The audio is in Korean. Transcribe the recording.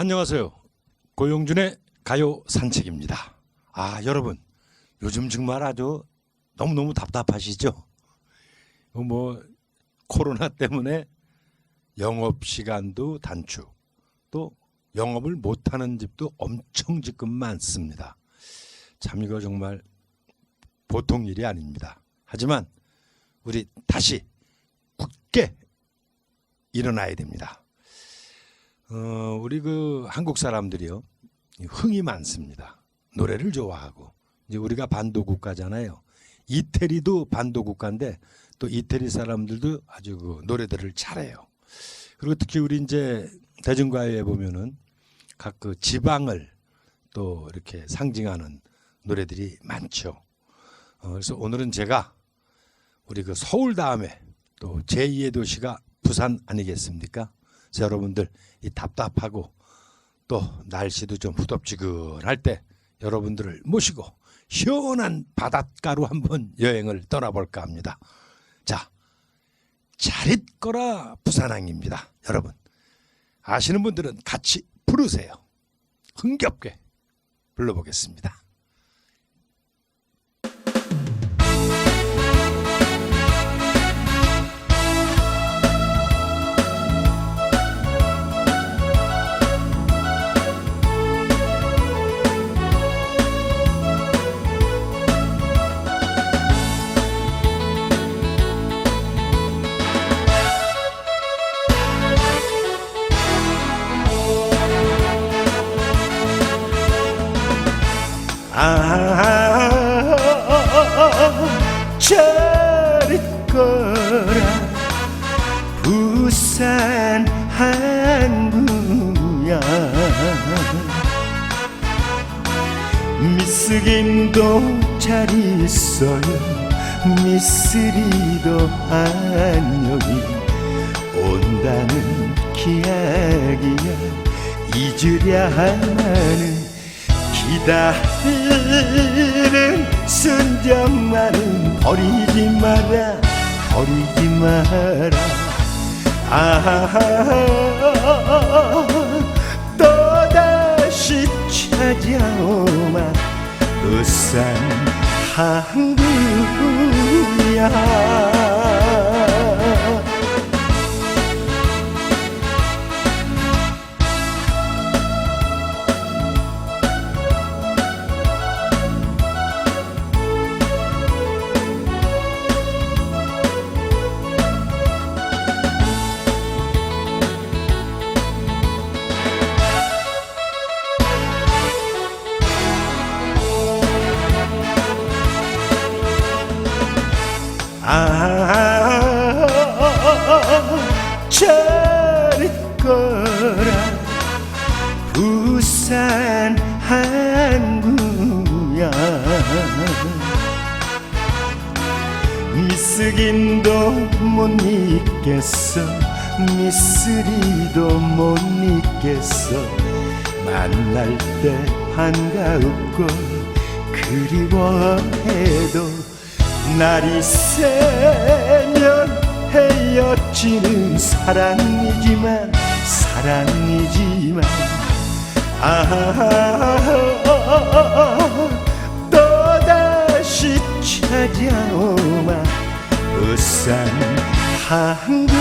안녕하세요. 고용준의 가요 산책입니다. 아, 여러분. 요즘 정말 아주 너무너무 답답하시죠? 어, 뭐, 코로나 때문에 영업 시간도 단축, 또 영업을 못하는 집도 엄청 지금 많습니다. 참 이거 정말 보통 일이 아닙니다. 하지만 우리 다시 굳게 일어나야 됩니다. 어, 우리 그 한국 사람들이요 흥이 많습니다. 노래를 좋아하고 이제 우리가 반도 국가잖아요. 이태리도 반도 국가인데 또 이태리 사람들도 아주 그 노래들을 잘해요. 그리고 특히 우리 이제 대중가요에 보면은 각 그 지방을 또 이렇게 상징하는 노래들이 많죠. 어, 그래서 오늘은 제가 우리 그 서울 다음에 또 제2의 도시가 부산 아니겠습니까? 그래서 여러분들 이 답답하고 또 날씨도 좀 후덥지근할 때 여러분들을 모시고 시원한 바닷가로 한번 여행을 떠나볼까 합니다. 자, 잘 있거라 부산항입니다. 여러분 아시는 분들은 같이 부르세요. 흥겹게 불러보겠습니다. 아, 잘 있거라 부산 항구야. 미스김도 잘 있어요. 미스리도 안녕히 온다는 기약이야. 잊으려 하는 기다리는 순정만은 버리지 마라. 버리지 마라. 아 또다시 찾아오마. 부산 항구야 아잘 있거라. 부산 항구야. 미스김도 못 잊겠어. 미스리도 못 잊겠어. 만날 때 반가웠고 그리워해도 날이 새면 헤어지는 사랑이지만 사랑이지만 아 또다시 찾아오마. 부산 항구야